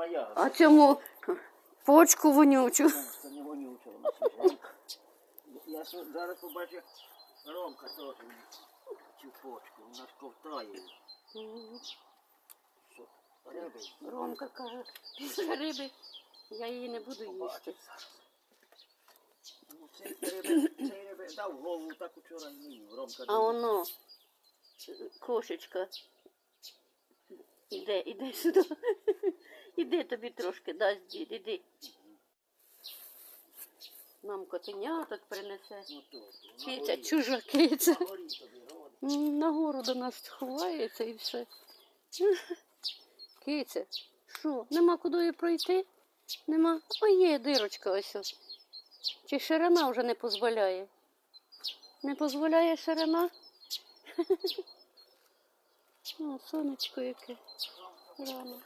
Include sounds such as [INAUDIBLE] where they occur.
моя. А цьому почку вонючу. Це не вонюча вона. Я с- зараз побачив, як Ромка теж цю почку, вона ж ковтає. Що, риби? Ромка каже, після риби я її не буду їсти. Зараз. Ну, цей риби, цей риби дав голову так учора не. Ромка А воно, кошечка, іде, іде сюди. Іди тобі трошки дасть дід, іди. Нам котеняток принесе. Ну, то, на Киця, чужа киця. Нагору до нас ховається і все. Киця, що, нема куди пройти? Нема. Ой, є дирочка ось. ось. Чи ширина вже не дозволяє? Не дозволяє ширина? О, [LAUGHS] сонечко яке. Рано.